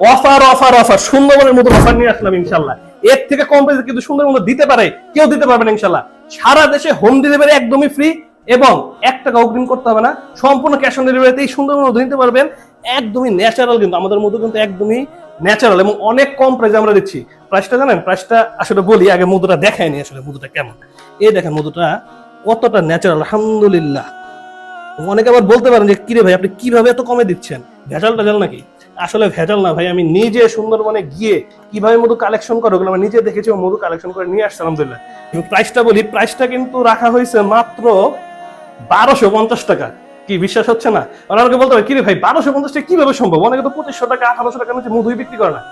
Offer offer offer সুন্দরবনের মতো offer নিয়ে আসলাম, ইনশাল্লাহ। এর থেকে কম প্রাইসে কিন্তু সুন্দরবনের মতো দিতে পারে, কেউ দিতে পারবে না, ইনশাল্লাহ। সারা দেশে হোম ডেলিভারি একদমই ফ্রি এবং এক টাকা অগ্রিম করতে হবে না। সম্পূর্ণ ক্যাশ অন ডেলিভারিতে এই সুন্দরবনের মধ্যে নিতে পারবেন। একদমই ন্যাচারাল কিন্তু, আমাদের মধু কিন্তু একদমই ন্যাচারাল এবং অনেক কম প্রাইসে আমরা দিচ্ছি। প্রাইসটা জানেন? প্রাইসটা আসলে বলি, আগে মধুটা দেখায়নি আসলে মধুটা কেমন। এই দেখেন মধুটা কতটা ন্যাচারাল আলহামদুলিল্লাহ। অনেকে আবার বলতে পারেন যে, কিরে ভাই, আপনি কীভাবে এত কমে দিচ্ছেন? ভেজাল টেজাল নাকি? আসলে ভেজাল না, ভাই। আমি নিজে সুন্দরবনে গিয়ে কীভাবে মধু কালেকশন করে ওগুলো আমি নিজে দেখেছি মধু কালেকশন করে নিয়ে আসছি, আলহামদুলিল্লাহ। এবং প্রাইসটা বলি প্রাইসটা কিন্তু রাখা হয়েছে মাত্র বারোশো পঞ্চাশ টাকা। কি বিশ্বাস হচ্ছে না? অনেকে বলতে পারে কিরে ভাই, বারোশো পঞ্চাশ টাকা কীভাবে সম্ভব? অনেকে তো পঁচিশশো টাকা, আঠারোশো টাকা নিচে মধুই বিক্রি করে না।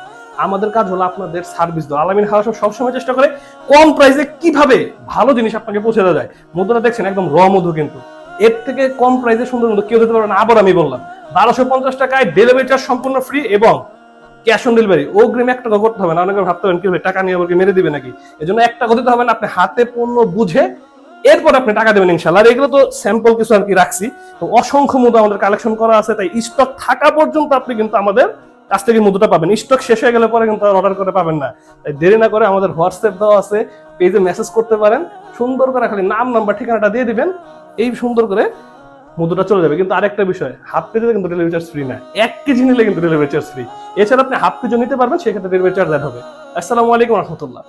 আমাদের কাজ হলো আপনাদের সার্ভিস দেওয়া। আলামিন হাউস সবসময় চেষ্টা করে কম প্রাইসে কীভাবে ভালো জিনিস আপনাকে পৌঁছে দেওয়া যায়। মধুটা দেখছেন, একদম র মধু কিন্তু। এর থেকে কম প্রাইসে সুন্দর মধু কেউ দিতে পারবে না, আবার আমি বললাম। বারোশো পঞ্চাশ টাকায় ডেলিভারি চার্জ সম্পূর্ণ ফ্রি এবং ক্যাশ অন ডেলিভারি অগ্রিম এক টাকা করতে হবে না, অনেকে ভাবতে পারেন, কি টাকা নিয়ে আবার কি মেরে দিবে নাকি? এই জন্য এক টাকা দিতে হবে না, আপনি হাতে পণ্য বুঝে এরপর আপনি টাকা দেবেন ইনশাল্লাহ এগুলো তো স্যাম্পল কিছু আর কি রাখছি। তো অসংখ্য মধু আমাদের কালেকশন করা আছে, তাই স্টক থাকা পর্যন্ত আপনি কিন্তু আমাদের কাছ থেকে মধুটা পাবেন। স্টক শেষ হয়ে গেলে পরে কিন্তু অর্ডার করে পাবেন না। তাই দেরি না করে আমাদের হোয়াটসঅ্যাপ দেওয়া আছে পেজে মেসেজ করতে পারেন। সুন্দর করে খালি নাম নাম্বার ঠিকানাটা দিয়ে দিবেন। এই সুন্দর করে মধুটা চলে যাবে। কিন্তু আরেকটা বিষয় হাফ কেজিতে কিন্তু ডেলিভারি চার্জ ফ্রি না। এক কেজি নিলে কিন্তু ডেলিভারি চার্জ ফ্রি এছাড়া আপনি হাফ কেজি নিতে পারবেন, সেক্ষেত্রে ডেলিভারি চার্জ অ্যাড হবে। আসসালামু আলাইকুম রহমতুল্লাহ।